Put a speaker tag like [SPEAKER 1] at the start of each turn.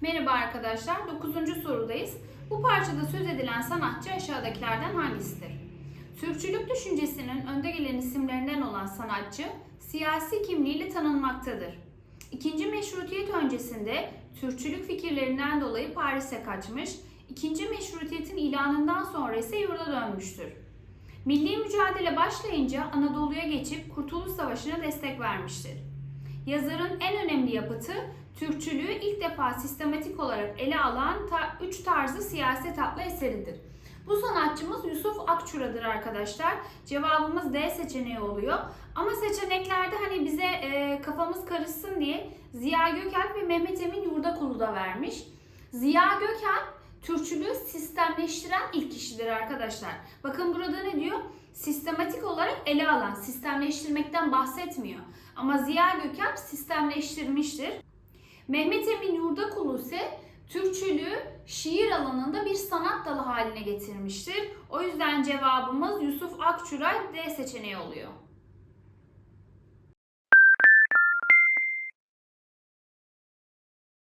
[SPEAKER 1] Merhaba arkadaşlar, 9. sorudayız. Bu parçada söz edilen sanatçı aşağıdakilerden hangisidir? Türkçülük düşüncesinin önde gelen isimlerinden olan sanatçı, siyasi kimliğiyle tanınmaktadır. İkinci meşrutiyet öncesinde Türkçülük fikirlerinden dolayı Paris'e kaçmış, ikinci meşrutiyetin ilanından sonra ise yurda dönmüştür. Milli mücadele başlayınca Anadolu'ya geçip Kurtuluş Savaşı'na destek vermiştir. Yazarın en önemli yapıtı Türkçülüğü ilk defa sistematik olarak ele alan ta, üç tarzı siyaset adlı eseridir. Bu sanatçımız Yusuf Akçura'dır arkadaşlar. Cevabımız D seçeneği oluyor. Ama seçeneklerde hani bize e, kafamız karışsın diye Ziya Gökalp ve Mehmet Emin Yurdakulu da vermiş. Ziya Gökalp Türkçülüğü sistemleştiren ilk kişidir arkadaşlar. Bakın burada ne diyor? Sistematik olarak ele alan, sistemleştirmekten bahsetmiyor. Ama Ziya Gökalp sistemleştirmiştir. Mehmet Emin Yurdakulu ise Türkçülüğü şiir alanında bir sanat dalı haline getirmiştir. O yüzden cevabımız Yusuf Akçura D seçeneği oluyor.